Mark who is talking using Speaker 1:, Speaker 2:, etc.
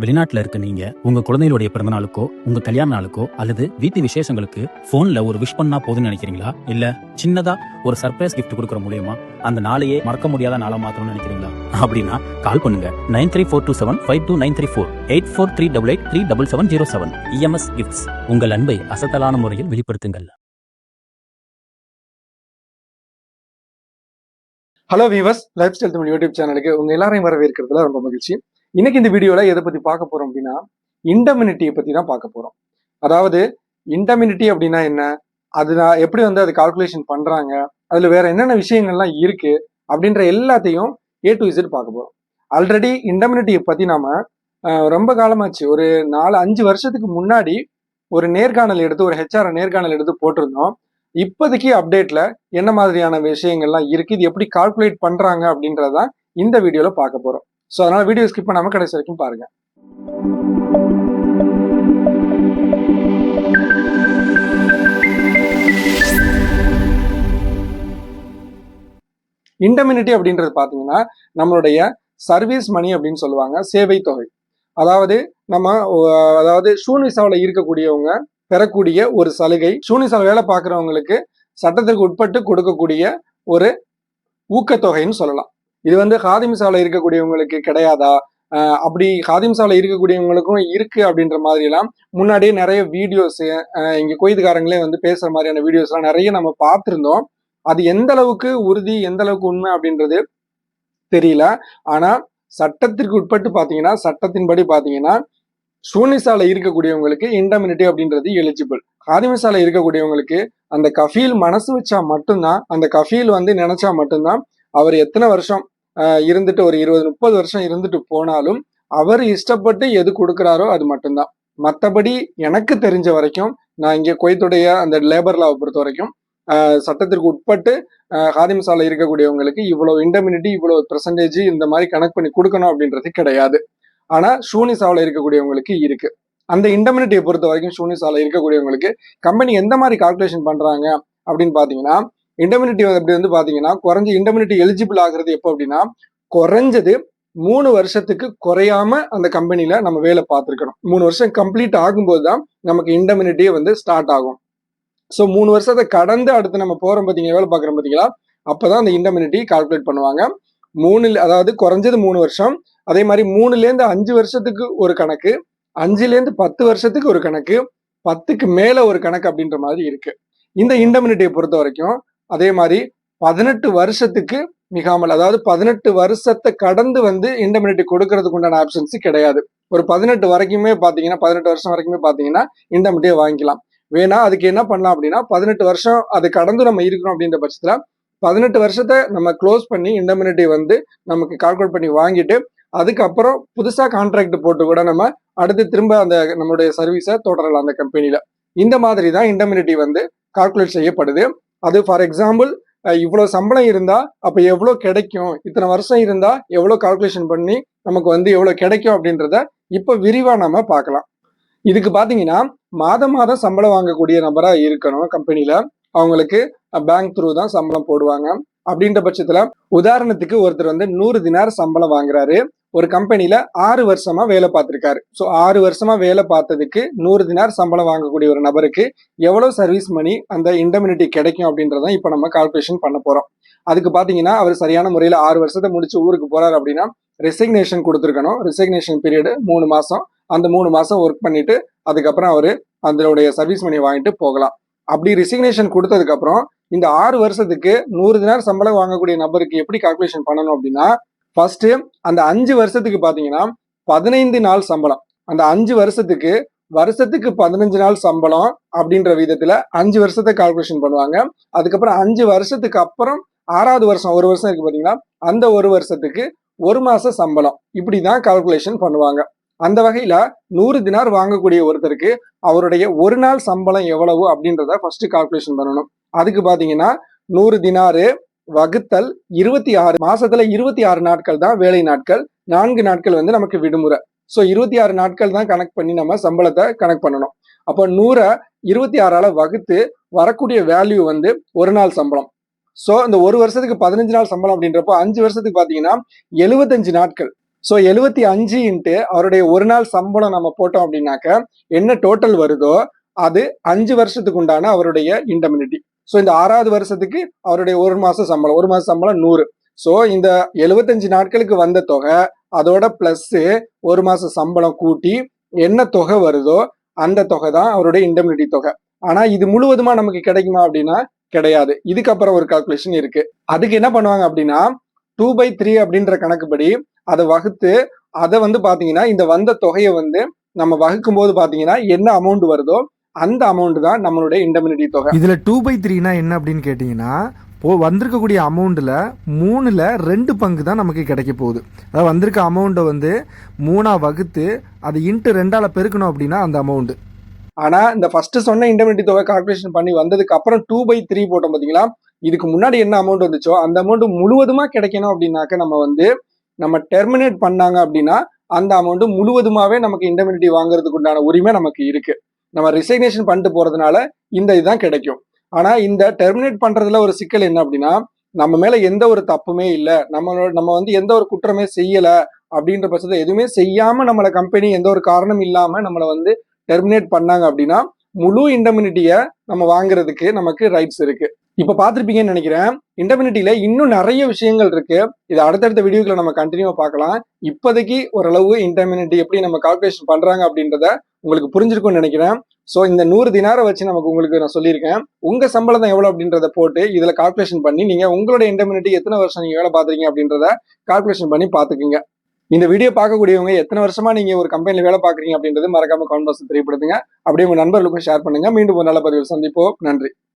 Speaker 1: வெளிநாட்டுல இருக்க நீங்க உங்க குழந்தைகளுடைய பிறந்த நாளுக்கோ உங்க கல்யாண நாளுக்கோ அல்லது வீட்டு விசேஷங்களுக்கு போன்ல ஒரு விஷ் பண்ணா போதும்னு நினைக்கிறீங்களா? இல்ல சின்னதா ஒரு சர்ப்ரைஸ் கிஃப்ட் கொடுக்குற மூலியமா அந்த நாளையே மறக்க முடியாத நாளா மாத்தணும்னு நினைக்கிறீங்களா? அப்படின்னா கால் பண்ணுங்க. Nine three four two seven five two nine three four eight four three double eight three double seven zero seven. EMS gifts உங்கள் அன்பை அசத்தலான முறையில் வெளிப்படுத்துங்கள்.
Speaker 2: Hello viewers lifestyle Tamil YouTube சேனலுக்கு உங்க எல்லாரையும் வரவேற்கிறதுல ரொம்ப மகிழ்ச்சி. இன்னைக்கு இந்த வீடியோவில் எதை பற்றி பார்க்க போகிறோம் அப்படின்னா இன்டமினிட்டியை பற்றி தான் பார்க்க போகிறோம் அதாவது இன்டமினிட்டி அப்படின்னா என்ன? அது நான் எப்படி வந்து அது கால்குலேஷன் பண்ணுறாங்க அதில் வேற என்னென்ன விஷயங்கள்லாம் இருக்குது அப்படின்ற எல்லாத்தையும் ஏ டு இசட் பார்க்க போகிறோம் ஆல்ரெடி இன்டமினிட்டியை பற்றி நாம் ரொம்ப காலமாச்சு. ஒரு நாலு அஞ்சு வருஷத்துக்கு முன்னாடி ஒரு நேர்காணல் எடுத்து ஒரு ஹெச்ஆர் நேர்காணல் எடுத்து போட்டிருந்தோம். இப்போதைக்கு அப்டேட்ல என்ன மாதிரியான விஷயங்கள்லாம் இருக்கு? இது எப்படி கால்குலேட் பண்றாங்க? அப்படின்றதான் இந்த வீடியோல பார்க்க போறோம். ஸோ அதனால வீடியோ ஸ்கிப் பண்ணாமல் கடைசி வரைக்கும் பாருங்க. இன்டமினிட்டி அப்படின்றது பார்த்தீங்கன்னா நம்மளுடைய சர்வீஸ் மணி அப்படின்னு சொல்லுவாங்க சேவை தொகை. அதாவது நம்ம அதாவது ஷூனிசாவில் இருக்கக்கூடியவங்க பெறக்கூடிய ஒரு சலுகை ஷூன் வேலை பார்க்குறவங்களுக்கு சட்டத்திற்கு உட்பட்டு கொடுக்கக்கூடிய ஒரு ஊக்கத்தொகைன்னு சொல்லலாம். இது வந்து ஹாதிமிசாவில் இருக்கக்கூடியவங்களுக்கு கிடையாதா? அப்படி அப்படி சாலை இருக்கக்கூடியவங்களுக்கும் இருக்கு அப்படின்ற மாதிரி எல்லாம் முன்னாடியே நிறைய வீடியோஸ் இங்க கொய்துக்காரங்களே வந்து பேசுற மாதிரியான வீடியோஸ் எல்லாம் நிறைய நம்ம பார்த்துருந்தோம். அது எந்த அளவுக்கு உறுதி எந்த அளவுக்கு உண்மை அப்படின்றது தெரியல. ஆனா சட்டத்திற்கு உட்பட்டு பாத்தீங்கன்னா சட்டத்தின்படி பாத்தீங்கன்னா சூனிசாலை இருக்கக்கூடியவங்களுக்கு இன்டமினிட்டி அப்படின்றது எலிஜிபிள் ஹாதிமிசால இருக்கக்கூடியவங்களுக்கு அந்த கஃபீல் மனசு வச்சா மட்டும்தான் அந்த கஃபீல் வந்து நினைச்சா மட்டும்தான் அவர் எத்தனை வருஷம் இருந்துட்டு ஒரு இருபது முப்பது வருஷம் இருந்துட்டு போனாலும் அவர் இஷ்டப்பட்டு எது கொடுக்குறாரோ அது மட்டும்தான். மற்றபடி எனக்கு தெரிஞ்ச வரைக்கும் நான் இங்கே குவைத்துடைய அந்த லேபர் லாவை பொறுத்த வரைக்கும் சட்டத்திற்கு உட்பட்டு ஹாதிமிசால இருக்கக்கூடியவங்களுக்கு இவ்வளோ இண்டமினிட்டி இவ்வளோ பெர்சன்டேஜ் இந்த மாதிரி கணக்கு பண்ணி கொடுக்கணும் அப்படின்றது கிடையாது. ஆனா ஷூனிசாவில் இருக்கக்கூடியவங்களுக்கு இருக்கு. அந்த இண்டமினிட்டியை பொறுத்த வரைக்கும் ஷூனிசாவில் இருக்கக்கூடியவங்களுக்கு கம்பெனி எந்த மாதிரி கால்குலேஷன் பண்ணுறாங்க அப்படின்னு பார்த்தீங்கன்னா இண்டமினிட்டி அப்படி வந்து பாத்தீங்கன்னா குறைஞ்ச இண்டமினிட்டி எலிஜிபிள் ஆகுறது எப்போ அப்படின்னா குறைஞ்சது மூணு வருஷத்துக்கு குறையாம அந்த கம்பெனியில நம்ம வேலை பார்த்துருக்கணும். மூணு வருஷம் கம்ப்ளீட் ஆகும்போது தான் நமக்கு இண்டமினிட்டியே வந்து ஸ்டார்ட் ஆகும். ஸோ மூணு வருஷத்தை கடந்து அடுத்து நம்ம போறோம் பார்த்தீங்க வேலை பார்க்குறோம் பார்த்தீங்களா அப்போதான் அந்த இண்டமினிட்டி கால்குலேட் பண்ணுவாங்க. மூணு அதாவது குறைஞ்சது மூணு வருஷம் அதே மாதிரி மூணுலேருந்து அஞ்சு வருஷத்துக்கு ஒரு கணக்கு அஞ்சுலேருந்து பத்து வருஷத்துக்கு ஒரு கணக்கு பத்துக்கு மேலே ஒரு கணக்கு அப்படின்ற மாதிரி இருக்கு. இந்த இண்டமினிட்டியை பொறுத்த வரைக்கும் அதே மாதிரி பதினெட்டு வருஷத்துக்கு மிகாமல் அதாவது பதினெட்டு வருஷத்தை கடந்து வந்து இண்டமினிட்டி கொடுக்கறதுக்கு உண்டான ஆப்ஷன்ஸ் கிடையாது. ஒரு பதினெட்டு வரைக்குமே பார்த்தீங்கன்னா பதினெட்டு வருஷம் வரைக்குமே பார்த்தீங்கன்னா இன்டமினிட்டியை வாங்கிக்கலாம். வேணா அதுக்கு என்ன பண்ணலாம் அப்படின்னா பதினெட்டு வருஷம் அது கடந்து நம்ம இருக்கிறோம் அப்படின்ற பட்சத்தில் பதினெட்டு வருஷத்தை நம்ம க்ளோஸ் பண்ணி இண்டமினிட்டி வந்து நமக்கு கால்குலேட் பண்ணி வாங்கிட்டு அதுக்கப்புறம் புதுசாக கான்ட்ராக்ட் போட்டு கூட நம்ம அடுத்து திரும்ப அந்த நம்மளுடைய சர்வீஸை தொடரலாம் அந்த கம்பெனியில் இந்த மாதிரி தான் இண்டமினிட்டி வந்து கால்குலேட் செய்யப்படுது. அது ஃபார் எக்ஸாம்பிள் இவ்வளோ சம்பளம் இருந்தால் அப்போ எவ்வளோ கிடைக்கும்? இத்தனை வருஷம் இருந்தால் எவ்வளோ கால்குலேஷன் பண்ணி நமக்கு வந்து எவ்வளோ கிடைக்கும் அப்படின்றத இப்போ விரிவாக நம்ம பார்க்கலாம். இதுக்கு பார்த்தீங்கன்னா மாதம் மாதம் சம்பளம் வாங்கக்கூடிய நபராக இருக்கணும் கம்பெனியில் அவங்களுக்கு பேங்க் த்ரூ தான் சம்பளம் போடுவாங்க. அப்படின்ற பட்சத்தில் உதாரணத்துக்கு ஒருத்தர் வந்து நூறு தினார் சம்பளம் வாங்குறாரு. ஒரு கம்பெனியில ஆறு வருஷமா வேலை பார்த்திருக்காரு. ஸோ ஆறு வருஷமா வேலை பார்த்ததுக்கு நூறு தினார் சம்பளம் வாங்கக்கூடிய ஒரு நபருக்கு எவ்வளவு சர்வீஸ் மணி அந்த இன்டமினிட்டி கிடைக்கும் அப்படின்றத இப்ப நம்ம கால்குலேஷன் பண்ண போறோம். அதுக்கு பாத்தீங்கன்னா அவர் சரியான முறையில ஆறு வருஷத்தை முடிச்சு ஊருக்கு போறாரு அப்படின்னா ரெசிக்னேஷன் கொடுத்துருக்கணும். ரெசிக்னேஷன் பீரியடு மூணு மாசம். அந்த மூணு மாசம் ஒர்க் பண்ணிட்டு அதுக்கப்புறம் அவரு அதனுடைய சர்வீஸ் மணி வாங்கிட்டு போகலாம். அப்படி ரெசிக்னேஷன் கொடுத்ததுக்கு அப்புறம் இந்த ஆறு வருஷத்துக்கு நூறு தினார் சம்பளம் வாங்கக்கூடிய நபருக்கு எப்படி கால்குலேஷன் பண்ணணும் அப்படின்னா ஃபர்ஸ்ட் அந்த அஞ்சு வருஷத்துக்கு பாத்தீங்கன்னா பதினைந்து நாள் சம்பளம். அந்த அஞ்சு வருஷத்துக்கு வருஷத்துக்கு பதினஞ்சு நாள் சம்பளம் அப்படின்ற விதத்துல அஞ்சு வருஷத்தை கால்குலேஷன் பண்ணுவாங்க. அதுக்கப்புறம் அஞ்சு வருஷத்துக்கு அப்புறம் ஆறாவது வருஷம் ஒரு வருஷம் இருக்கு பாத்தீங்கன்னா அந்த ஒரு வருஷத்துக்கு ஒரு மாச சம்பளம். இப்படிதான் கால்குலேஷன் பண்ணுவாங்க. அந்த வகையில நூறு தினார் வாங்கக்கூடிய ஒருத்தருக்கு அவருடைய ஒரு நாள் சம்பளம் எவ்வளவு அப்படின்றத ஃபர்ஸ்ட் கால்குலேஷன் பண்ணணும். அதுக்கு பாத்தீங்கன்னா நூறு தினாரு வகுத்தல் இருபத்தி ஆறு மாசத்துல இருபத்தி ஆறு நாட்கள் தான் வேலை நாட்கள். நான்கு நாட்கள் வந்து நமக்கு விடுமுறை. ஸோ இருபத்தி ஆறு நாட்கள் தான் கணக்கு பண்ணி நம்ம சம்பளத்தை கணக்கு பண்ணணும். அப்போ நூறை இருபத்தி ஆறால வகுத்து வரக்கூடிய வேல்யூ வந்து ஒரு நாள் சம்பளம். ஸோ இந்த ஒரு வருஷத்துக்கு பதினஞ்சு நாள் சம்பளம் அப்படின்றப்போ அஞ்சு வருஷத்துக்கு பார்த்தீங்கன்னா எழுபத்தஞ்சு நாட்கள். ஸோ எழுபத்தி அஞ்சு இன்ட்டு அவருடைய ஒரு நாள் சம்பளம் நம்ம போட்டோம் அப்படின்னாக்க என்ன டோட்டல் வருதோ அது அஞ்சு வருஷத்துக்கு உண்டான அவருடைய இண்டமினிட்டி ஸோ இந்த ஆறாவது வருஷத்துக்கு அவருடைய ஒரு மாசம் சம்பளம் ஒரு மாசம் சம்பளம் நூறு. ஸோ இந்த எழுபத்தஞ்சு நாட்களுக்கு வந்த தொகை அதோட பிளஸ் ஒரு மாசம் சம்பளம் கூட்டி என்ன தொகை வருதோ அந்த தொகை தான் அவருடைய இண்டமினிட்டி தொகை. ஆனா இது முழுவதுமா நமக்கு கிடைக்குமா அப்படின்னா கிடையாது. இதுக்கப்புறம் ஒரு கால்குலேஷன் இருக்கு. அதுக்கு என்ன பண்ணுவாங்க அப்படின்னா டூ பை த்ரீ அப்படின்ற கணக்குப்படி அதை வகுத்து அதை வந்து பாத்தீங்கன்னா இந்த வந்த தொகையை வந்து நம்ம வகுக்கும் போது பாத்தீங்கன்னா என்ன அமௌண்ட் வருதோ அந்த அமௌண்ட் தான் நம்மளுடைய இண்டமினிட்டி தொகை.
Speaker 3: இதுல டூ பை த்ரீனா என்ன அப்படின்னு கேட்டிங்கன்னா இப்போ வந்திருக்கக்கூடிய அமௌண்ட்டில் மூணில் ரெண்டு பங்கு தான் நமக்கு கிடைக்க போகுது. அதாவது வந்திருக்க அமௌண்ட்டை வந்து மூணாக வகுத்து அது இன்ட்டு ரெண்டால் பெருக்கணும் அப்படின்னா அந்த அமௌண்ட்டு
Speaker 2: ஆனா இந்த ஃபர்ஸ்ட் சொன்ன இண்டமினிட்டி தொகை கால்குலேஷன் பண்ணி வந்ததுக்கு அப்புறம் டூ பை த்ரீ போட்டோம் பாத்தீங்களா? இதுக்கு முன்னாடி என்ன அமௌண்ட் வந்துச்சோ அந்த அமௌண்ட் முழுவதுமா கிடைக்கணும் அப்படின்னாக்க நம்ம வந்து நம்ம டெர்மினேட் பண்ணாங்க அப்படின்னா அந்த அமௌண்ட் முழுவதுமாவே நமக்கு இண்டமினிட்டி வாங்குறதுக்கு உண்டான உரிமை நமக்கு இருக்கு. நம்ம ரிசைக்னேஷன் பண்ணிட்டு போறதுனால இந்த இதுதான் கிடைக்கும். ஆனா இந்த டெர்மினேட் பண்றதுல ஒரு சிக்கல் என்ன அப்படின்னா நம்ம மேல எந்த ஒரு தப்புமே இல்லை. நம்மளோட நம்ம வந்து எந்த ஒரு குற்றமே செய்யல அப்படின்ற பட்சத்தை எதுவுமே செய்யாம நம்மள கம்பெனி எந்த ஒரு காரணம் இல்லாம நம்மளை வந்து டெர்மினேட் பண்ணாங்க அப்படின்னா முழு இண்டமினிட்டியை நம்ம வாங்குறதுக்கு நமக்கு ரைட்ஸ் இருக்கு. இப்ப பார்த்துருப்பீங்கன்னு நினைக்கிறேன் இண்டமினிட்டியில இன்னும் நிறைய விஷயங்கள் இருக்கு. இது அடுத்தடுத்த வீடியோக்களை நம்ம கண்டினியூவா பார்க்கலாம். இப்போதைக்கு ஓரளவு இண்டமினிட்டி எப்படி நம்ம கால்குலேஷன் பண்றாங்க அப்படின்றத உங்களுக்கு புரிஞ்சிருக்கும்னு நினைக்கிறேன். ஸோ இந்த நூறு தினாரை வச்சு நமக்கு உங்களுக்கு நான் சொல்லியிருக்கேன். உங்க சம்பளம் எவ்வளவு அப்படின்றத போட்டு இதில் கால்குலேஷன் பண்ணி நீங்க உங்களோட இன்டர்மினிட்டி எத்தனை வருஷம் நீங்க வேலை பார்த்துறீங்க அப்படின்றத கால்குலேஷன் பண்ணி பார்த்துக்குங்க. இந்த வீடியோ பார்க்கக்கூடியவங்க எத்தனை வருஷமா நீங்க ஒரு கம்பெனியில் வேலை பார்க்குறீங்க அப்படின்றது மறக்காம கமெண்ட் தெரியப்படுத்துங்க. அப்படியே உங்க நண்பர்களுக்கும் ஷேர் பண்ணுங்க. மீண்டும் ஒரு நல்ல பதிவில் சந்திப்போம். நன்றி.